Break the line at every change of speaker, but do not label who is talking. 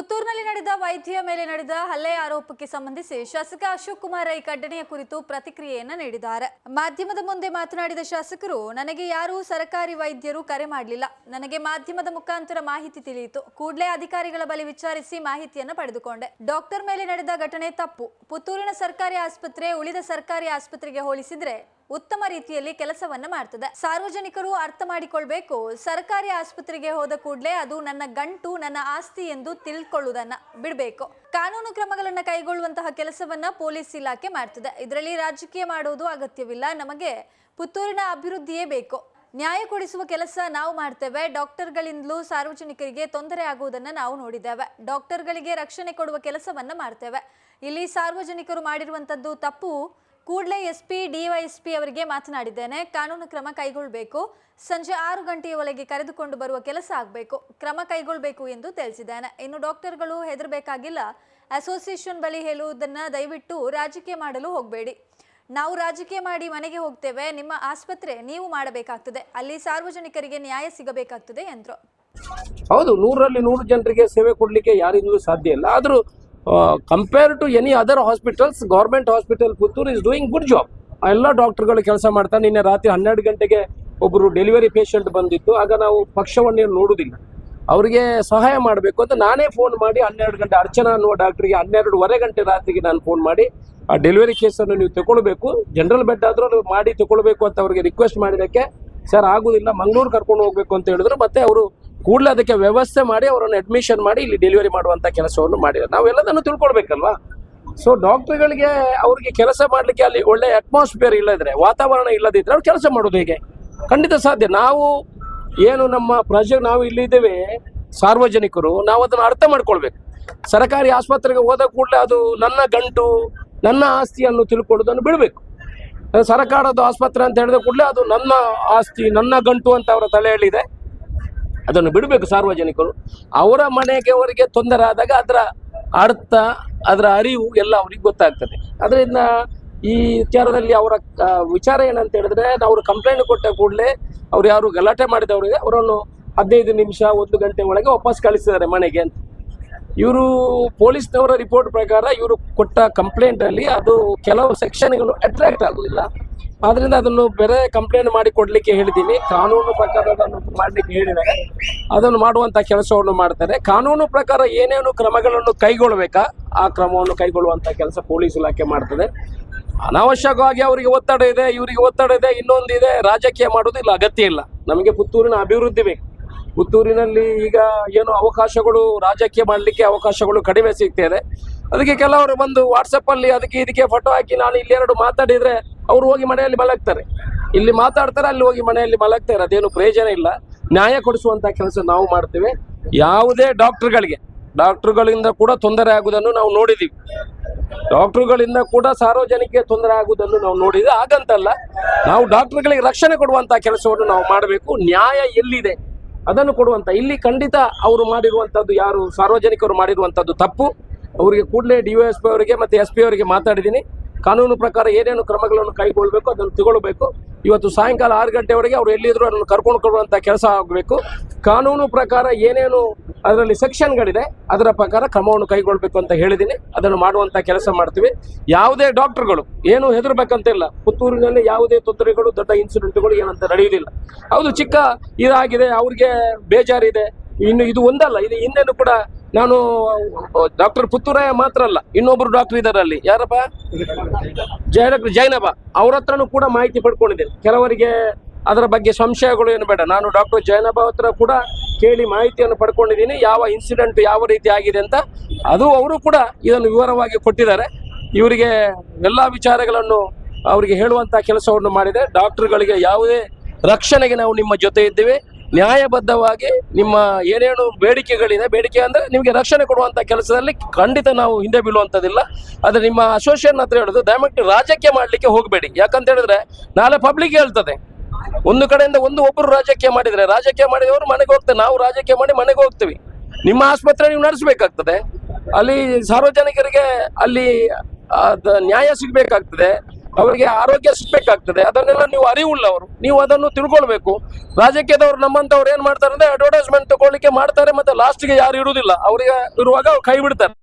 ಪುತ್ತೂರಿನಲ್ಲಿ ನಡೆದ ವೈದ್ಯ ಮೇಲೆ ನಡೆದ ಹಲ್ಲೆ ಆರೋಪಕ್ಕೆ ಸಂಬಂಧಿಸಿ ಶಾಸಕ ಅಶೋಕ್ ಕುಮಾರ್ ರೈ ಖಂಡನೆಯ ಕುರಿತು ಪ್ರತಿಕ್ರಿಯೆಯನ್ನ ನೀಡಿದ್ದಾರೆ. ಮಾಧ್ಯಮದ ಮುಂದೆ ಮಾತನಾಡಿದ ಶಾಸಕರು, ನನಗೆ ಯಾರೂ ಸರ್ಕಾರಿ ವೈದ್ಯರು ಕರೆ ಮಾಡಲಿಲ್ಲ. ನನಗೆ ಮಾಧ್ಯಮದ ಮುಖಾಂತರ ಮಾಹಿತಿ ತಿಳಿಯಿತು. ಕೂಡಲೇ ಅಧಿಕಾರಿಗಳ ಬಳಿ ವಿಚಾರಿಸಿ ಮಾಹಿತಿಯನ್ನು ಪಡೆದುಕೊಂಡೆ. ಡಾಕ್ಟರ್ ಮೇಲೆ ನಡೆದ ಘಟನೆ ತಪ್ಪು. ಪುತ್ತೂರಿನ ಸರ್ಕಾರಿ ಆಸ್ಪತ್ರೆ ಉಳಿದ ಸರ್ಕಾರಿ ಆಸ್ಪತ್ರೆಗೆ ಹೋಲಿಸಿದ್ರೆ ಉತ್ತಮ ರೀತಿಯಲ್ಲಿ ಕೆಲಸವನ್ನ ಮಾಡ್ತದೆ. ಸಾರ್ವಜನಿಕರು ಅರ್ಥ ಮಾಡಿಕೊಳ್ಬೇಕು. ಸರ್ಕಾರಿ ಆಸ್ಪತ್ರೆಗೆ ಹೋದ ಕೂಡಲೇ ಅದು ನನ್ನ ಗಂಟು, ನನ್ನ ಆಸ್ತಿ ಎಂದು ತಿಳ್ಕೊಳ್ಳುವುದನ್ನ ಬಿಡಬೇಕು. ಕಾನೂನು ಕ್ರಮಗಳನ್ನ ಕೈಗೊಳ್ಳುವಂತಹ ಕೆಲಸವನ್ನ ಪೊಲೀಸ್ ಇಲಾಖೆ ಮಾಡ್ತದೆ. ಇದರಲ್ಲಿ ರಾಜಕೀಯ ಮಾಡುವುದು ಅಗತ್ಯವಿಲ್ಲ. ನಮಗೆ ಪುತ್ತೂರಿನ ಅಭಿವೃದ್ಧಿಯೇ ಬೇಕು. ನ್ಯಾಯ ಕೊಡಿಸುವ ಕೆಲಸ ನಾವು ಮಾಡ್ತೇವೆ. ಡಾಕ್ಟರ್ಗಳಿಂದಲೂ ಸಾರ್ವಜನಿಕರಿಗೆ ತೊಂದರೆ ಆಗುವುದನ್ನು ನಾವು ನೋಡಿದ್ದೇವೆ. ಡಾಕ್ಟರ್ಗಳಿಗೆ ರಕ್ಷಣೆ ಕೊಡುವ ಕೆಲಸವನ್ನ ಮಾಡ್ತೇವೆ. ಇಲ್ಲಿ ಸಾರ್ವಜನಿಕರು ಮಾಡಿರುವಂತದ್ದು ತಪ್ಪು. ಕೂಡಲೇ ಎಸ್ ಪಿ ಡಿವೈಎಸ್ಪಿ ಅವರಿಗೆ ಮಾತನಾಡಿದ್ದೇನೆ. ಕಾನೂನು ಕ್ರಮ ಕೈಗೊಳ್ಳಬೇಕು. ಸಂಜೆ ಆರು ಗಂಟೆಯ ಒಳಗೆ ಕರೆದುಕೊಂಡು ಬರುವ ಕೆಲಸ ಆಗಬೇಕು. ಕ್ರಮ ಕೈಗೊಳ್ಳಬೇಕು ಎಂದು ತಿಳಿಸಿದ್ದೇನೆ. ಇನ್ನು ಡಾಕ್ಟರ್ಗಳು ಹೆದರಬೇಕಾಗಿಲ್ಲ. ಅಸೋಸಿಯೇಷನ್ ಬಳಿ ಹೇಳುವುದನ್ನ ದಯವಿಟ್ಟು ರಾಜಕೀಯ ಮಾಡಲು ಹೋಗಬೇಡಿ. ನಾವು ರಾಜಕೀಯ ಮಾಡಿ ಮನೆಗೆ ಹೋಗ್ತೇವೆ. ನಿಮ್ಮ ಆಸ್ಪತ್ರೆ ನೀವು ಮಾಡಬೇಕಾಗ್ತದೆ. ಅಲ್ಲಿ ಸಾರ್ವಜನಿಕರಿಗೆ ನ್ಯಾಯ ಸಿಗಬೇಕಾಗ್ತದೆ ಎಂದರು.
ಹೌದು ನೂರಲ್ಲಿ ನೂರು ಜನರಿಗೆ ಸೇವೆ ಕೊಡಲಿಕ್ಕೆ ಯಾರಿಂದಲೂ ಸಾಧ್ಯ ಇಲ್ಲ. ಆದರೂ compare to any other hospitals government hospital Puttur is doing good job ಎಲ್ಲ ಡಾಕ್ಟರ್ಗಳು ಕೆಲಸ ಮಾಡ್ತಾರೆ ನಿನ್ನೆ ರಾತ್ರಿ ಹನ್ನೆರಡು ಗಂಟೆಗೆ ಒಬ್ಬರು ಡೆಲಿವರಿ ಪೇಷಂಟ್ ಬಂದಿತ್ತು. ಆಗ ನಾವು ಪಕ್ಷವನ್ನು ನೋಡುವುದಿಲ್ಲ ಅವರಿಗೆ ಸಹಾಯ ಮಾಡಬೇಕು ಅಂತ ನಾನೇ ಫೋನ್ ಮಾಡಿ ಹನ್ನೆರಡು ಗಂಟೆ ಅರ್ಚನಾ ಅನ್ನುವ ಡಾಕ್ಟ್ರಿಗೆ ಹನ್ನೆರಡುವರೆ ಗಂಟೆ ರಾತ್ರಿಗೆ ನಾನು ಫೋನ್ ಮಾಡಿ, ಆ ಡೆಲಿವರಿ ಕೇಸನ್ನು ನೀವು ತಗೊಳ್ಬೇಕು. ಜನರಲ್ ಬೆಡ್ ಆದರೂ ಮಾಡಿ ತಗೊಳ್ಬೇಕು ಅಂತ ಅವರಿಗೆ ರಿಕ್ವೆಸ್ಟ್ ಮಾಡಿದಕ್ಕೆ ಸರ್, ಆಗೋದಿಲ್ಲ, ಮಂಗಳೂರು ಕರ್ಕೊಂಡು ಹೋಗ್ಬೇಕು ಅಂತ ಹೇಳಿದ್ರು. ಮತ್ತೆ ಅವರು ಕೂಡಲೇ ಅದಕ್ಕೆ ವ್ಯವಸ್ಥೆ ಮಾಡಿ ಅವರನ್ನು ಅಡ್ಮಿಷನ್ ಮಾಡಿ ಇಲ್ಲಿ ಡೆಲಿವರಿ ಮಾಡುವಂಥ ಕೆಲಸವನ್ನು ಮಾಡಿದ್ದಾರೆ ನಾವೆಲ್ಲದನ್ನು ತಿಳ್ಕೊಳ್ಬೇಕಲ್ವಾ? ಸೊ ಡಾಕ್ಟ್ರುಗಳಿಗೆ ಅವ್ರಿಗೆ ಕೆಲಸ ಮಾಡಲಿಕ್ಕೆ ಅಲ್ಲಿ ಒಳ್ಳೆ ಅಟ್ಮಾಸ್ಫಿಯರ್ ಇಲ್ಲದ್ರೆ ವಾತಾವರಣ ಇಲ್ಲದಿದ್ದರೆ ಅವ್ರು ಕೆಲಸ ಮಾಡೋದು ಹೇಗೆ? ಖಂಡಿತ ಸಾಧ್ಯ. ನಾವು ಏನು ನಮ್ಮ ಪ್ರಜೆ, ನಾವು ಇಲ್ಲಿದ್ದೇವೆ ಸಾರ್ವಜನಿಕರು, ನಾವು ಅದನ್ನು ಅರ್ಥ ಮಾಡ್ಕೊಳ್ಬೇಕು. ಸರ್ಕಾರಿ ಆಸ್ಪತ್ರೆಗೆ ಹೋದ ಕೂಡಲೇ ಅದು ನನ್ನ ಗಂಟು, ನನ್ನ ಆಸ್ತಿಯನ್ನು ತಿಳ್ಕೊಳ್ಳೋದನ್ನು ಬಿಡಬೇಕು. ಸರ್ಕಾರದ ಆಸ್ಪತ್ರೆ ಅಂತ ಹೇಳಿದ ಕೂಡಲೇ ಅದು ನನ್ನ ಆಸ್ತಿ, ನನ್ನ ಗಂಟು ಅಂತ ಅವರ ತಲೆಯಲ್ಲಿದೆ. ಅದನ್ನು ಬಿಡಬೇಕು ಸಾರ್ವಜನಿಕರು. ಅವರ ಮನೆಗೆ ಅವರಿಗೆ ತೊಂದರೆ ಆದಾಗ ಅದರ ಅರ್ಥ, ಅದರ ಅರಿವು ಎಲ್ಲ ಅವ್ರಿಗೆ ಗೊತ್ತಾಗ್ತದೆ. ಅದರಿಂದ ಈ ವಿಚಾರದಲ್ಲಿ ಅವರ ವಿಚಾರ ಏನಂತ ಹೇಳಿದ್ರೆ, ಅವರು ಕಂಪ್ಲೇಂಟ್ ಕೊಟ್ಟ ಕೂಡಲೇ ಅವ್ರು ಯಾರು ಗಲಾಟೆ ಮಾಡಿದವರಿಗೆ ಅವರನ್ನು ಹದಿನೈದು ನಿಮಿಷ, ಒಂದು ಗಂಟೆ ಒಳಗೆ ವಾಪಸ್ ಕಳಿಸಿದ್ದಾರೆ ಮನೆಗೆ ಅಂತ. ಇವರು ಪೊಲೀಸ್ನವರ ರಿಪೋರ್ಟ್ ಪ್ರಕಾರ ಇವರು ಕೊಟ್ಟ ಕಂಪ್ಲೇಂಟ್ ಅಲ್ಲಿ ಅದು ಕೆಲವು ಸೆಕ್ಷನ್ಗಳು ಅಟ್ರಾಕ್ಟ್ ಆಗುದಿಲ್ಲ. ಆದ್ರಿಂದ ಅದನ್ನು ಬೇರೆ ಕಂಪ್ಲೇಂಟ್ ಮಾಡಿ ಕೊಡ್ಲಿಕ್ಕೆ ಹೇಳಿದ್ದೀನಿ. ಕಾನೂನು ಪ್ರಕಾರ ಅದನ್ನು ಮಾಡ್ಲಿಕ್ಕೆ ಹೇಳಿದ್ದಾರೆ. ಅದನ್ನು ಮಾಡುವಂತ ಕೆಲಸವನ್ನು ಮಾಡ್ತಾರೆ. ಕಾನೂನು ಪ್ರಕಾರ ಏನೇನು ಕ್ರಮಗಳನ್ನು ಕೈಗೊಳ್ಳಬೇಕಾ ಆ ಕ್ರಮವನ್ನು ಕೈಗೊಳ್ಳುವಂತ ಕೆಲಸ ಪೊಲೀಸ್ ಇಲಾಖೆ ಮಾಡ್ತದೆ. ಅನಾವಶ್ಯಕವಾಗಿ ಅವರಿಗೆ ಒತ್ತಡ ಇದೆ, ಇವರಿಗೆ ಒತ್ತಡ ಇದೆ, ಇನ್ನೊಂದಿದೆ, ರಾಜಕೀಯ ಮಾಡೋದು ಇಲ್ಲ ಅಗತ್ಯ ಇಲ್ಲ. ನಮಗೆ ಪುತ್ತೂರಿನ ಅಭಿವೃದ್ಧಿ ಬೇಕು. ಪುತ್ತೂರಿನಲ್ಲಿ ಈಗ ಏನು ಅವಕಾಶಗಳು ರಾಜಕೀಯ ಮಾಡಲಿಕ್ಕೆ ಅವಕಾಶಗಳು ಕಡಿಮೆ ಸಿಗ್ತಿದೆ ಅದಕ್ಕೆ ಕೆಲವರು ಬಂದು ವಾಟ್ಸಪ್ಪಲ್ಲಿ ಅದಕ್ಕೆ ಇದಕ್ಕೆ ಫೋಟೋ ಹಾಕಿ ನಾನು ಇಲ್ಲಿ ಎರಡು ಮಾತಾಡಿದ್ರೆ ಅವರು ಹೋಗಿ ಮನೆಯಲ್ಲಿ ಮಲಗ್ತಾರೆ. ಇಲ್ಲಿ ಮಾತಾಡ್ತಾರೆ, ಅಲ್ಲಿ ಹೋಗಿ ಮನೆಯಲ್ಲಿ ಮಲಗ್ತಾರೆ. ಅದೇನು ಪ್ರಯೋಜನ ಇಲ್ಲ. ನ್ಯಾಯ ಕೊಡಿಸುವಂಥ ಕೆಲಸ ನಾವು ಮಾಡ್ತೇವೆ. ಯಾವುದೇ ಡಾಕ್ಟರ್ಗಳಿಗೆ, ಡಾಕ್ಟರ್ಗಳಿಂದ ಕೂಡ ತೊಂದರೆ ಆಗುವುದನ್ನು ನಾವು ನೋಡಿದ್ದೀವಿ ಡಾಕ್ಟರ್ಗಳಿಂದ ಕೂಡ ಸಾರ್ವಜನಿಕರಿಗೆ ತೊಂದರೆ ಆಗುವುದನ್ನು ನಾವು ನೋಡಿದ್ರೆ ಹಾಗಂತಲ್ಲ, ನಾವು ಡಾಕ್ಟರ್ಗಳಿಗೆ ರಕ್ಷಣೆ ಕೊಡುವಂಥ ಕೆಲಸವನ್ನು ನಾವು ಮಾಡಬೇಕು. ನ್ಯಾಯ ಎಲ್ಲಿದೆ? ಅದನ್ನು ಕೊಡುವಂತ, ಇಲ್ಲಿ ಖಂಡಿತ ಅವರು ಮಾಡಿರುವಂತದ್ದು ಯಾರು, ಸಾರ್ವಜನಿಕರು ಮಾಡಿರುವಂತದ್ದು ತಪ್ಪು. ಅವರಿಗೆ ಕೂಡಲೇ ಡಿ ಎಸ್ ಪಿ ಅವರಿಗೆ ಮತ್ತೆ ಎಸ್ ಪಿ ಅವರಿಗೆ ಮಾತಾಡಿದ್ದೀನಿ. ಕಾನೂನು ಪ್ರಕಾರ ಏನೇನು ಕ್ರಮಗಳನ್ನು ಕೈಗೊಳ್ಳಬೇಕು ಅದನ್ನು ತಗೊಳ್ಬೇಕು. ಇವತ್ತು ಸಾಯಂಕಾಲ ಆರು ಗಂಟೆವರೆಗೆ ಅವರು ಎಲ್ಲಿದ್ರು ಅದನ್ನು ಕರ್ಕೊಂಡು ಕೊಡುವಂತ ಕೆಲಸ ಆಗಬೇಕು. ಕಾನೂನು ಪ್ರಕಾರ ಏನೇನು ಅದರಲ್ಲಿ ಸೆಕ್ಷನ್ಗಳಿದೆ ಅದರ ಪ್ರಕಾರ ಕ್ರಮವನ್ನು ಕೈಗೊಳ್ಳಬೇಕು ಅಂತ ಹೇಳಿದ್ದೀನಿ. ಅದನ್ನು ಮಾಡುವಂಥ ಕೆಲಸ ಮಾಡ್ತೀವಿ. ಯಾವುದೇ ಡಾಕ್ಟರ್ಗಳು, ಏನು ಹೆದರ್ಬೇಕಂತಿಲ್ಲ. ಪುತ್ತೂರಿನಲ್ಲಿ ಯಾವುದೇ ತೊಂದರೆಗಳು, ದೊಡ್ಡ ಇನ್ಸಿಡೆಂಟ್ಗಳು ಏನಂತ ನಡೆಯುವುದಿಲ್ಲ. ಹೌದು, ಚಿಕ್ಕ ಇದಾಗಿದೆ, ಅವ್ರಿಗೆ ಬೇಜಾರಿದೆ. ಇನ್ನು ಇದು ಒಂದಲ್ಲ, ಇದು ಹಿಂದೆನೂ ಕೂಡ ನಾನು, ಡಾಕ್ಟರ್ ಪುತ್ತೂರಾಯ ಮಾತ್ರ ಅಲ್ಲ ಇನ್ನೊಬ್ಬರು ಡಾಕ್ಟರ್ ಇದ್ದಾರೆ ಅಲ್ಲಿ ಯಾರಪ್ಪ? ಜಯ ಡಾಕ್ಟರ್ ಜೈನಬ ಅವ್ರ ಹತ್ರನೂ ಕೂಡ ಮಾಹಿತಿ ಪಡ್ಕೊಂಡಿದ್ದೇನೆ. ಕೆಲವರಿಗೆ ಅದರ ಬಗ್ಗೆ ಸಂಶಯಗಳು ಏನು ಬೇಡ. ನಾನು ಡಾಕ್ಟರ್ ಜೈನಬ ಹತ್ರ ಕೂಡ ಕೇಳಿ ಮಾಹಿತಿಯನ್ನು ಪಡ್ಕೊಂಡಿದ್ದೀನಿ, ಯಾವ ಇನ್ಸಿಡೆಂಟ್ ಯಾವ ರೀತಿ ಆಗಿದೆ ಅಂತ. ಅದು ಅವರು ಕೂಡ ಇದನ್ನು ವಿವರವಾಗಿ ಕೊಟ್ಟಿದ್ದಾರೆ. ಇವರಿಗೆ ಎಲ್ಲ ವಿಚಾರಗಳನ್ನು ಅವರಿಗೆ ಹೇಳುವಂತ ಕೆಲಸವನ್ನು ಮಾಡಿದೆ. ಡಾಕ್ಟರ್ಗಳಿಗೆ ಯಾವುದೇ ರಕ್ಷಣೆಗೆ ನಾವು ನಿಮ್ಮ ಜೊತೆ ಇದ್ದೇವೆ. ನ್ಯಾಯಬದ್ಧವಾಗಿ ನಿಮ್ಮ ಏನೇನು ಬೇಡಿಕೆಗಳಿದೆ, ಬೇಡಿಕೆ ಅಂದ್ರೆ ನಿಮಗೆ ರಕ್ಷಣೆ ಕೊಡುವಂತ ಕೆಲಸದಲ್ಲಿ ಖಂಡಿತ ನಾವು ಹಿಂದೆ ಬೀಳುವಂತದಿಲ್ಲ ಆದ್ರೆ ನಿಮ್ಮ ಅಸೋಸಿಯೇಷನ್ ಹತ್ರ ಹೇಳುದು, ದಯಮಾಡಿ ರಾಜಕೀಯ ಮಾಡ್ಲಿಕ್ಕೆ ಹೋಗಬೇಡಿ. ಯಾಕಂತ ಹೇಳಿದ್ರೆ ನಾಳೆ ಪಬ್ಲಿಕ್ ಹೇಳ್ತದೆ. ಒಂದು ಕಡೆಯಿಂದ ಒಂದು ಒಬ್ಬರು ರಾಜಕೀಯ ಮಾಡಿದ್ರೆ ರಾಜಕೀಯ ಮಾಡಿದವರು ಮನೆಗೆ ಹೋಗ್ತಾರೆ. ನಾವು ರಾಜಕೀಯ ಮಾಡಿ ಮನೆಗೆ ಹೋಗ್ತೀವಿ. ನಿಮ್ಮ ಆಸ್ಪತ್ರೆ ನೀವು ನಡೆಸಬೇಕಾಗ್ತದೆ. ಅಲ್ಲಿ ಸಾರ್ವಜನಿಕರಿಗೆ ಅಲ್ಲಿ ನ್ಯಾಯ ಸಿಗಬೇಕಾಗ್ತದೆ. ಅವರಿಗೆ ಆರೋಗ್ಯ ಸಿಗ್ಬೇಕಾಗ್ತದೆ. ಅದನ್ನೆಲ್ಲ ನೀವು ಅರಿವುಳ್ಳವರು ನೀವು ಅದನ್ನು ತಿಳ್ಕೊಳ್ಬೇಕು. ರಾಜಕೀಯದವ್ರು ನಮ್ಮಂತವ್ರು ಏನ್ ಮಾಡ್ತಾರೆ ಅಂದ್ರೆ ಅಡ್ವರ್ಟೈಸ್ಮೆಂಟ್ ತಗೊಳ್ಳಿಕ್ಕೆ ಮಾಡ್ತಾರೆ ಮತ್ತೆ ಲಾಸ್ಟ್ಗೆ ಯಾರು ಇರುವುದಿಲ್ಲ. ಅವರಿಗೆ ಇರುವಾಗ ಅವ್ರು ಕೈ ಬಿಡ್ತಾರೆ.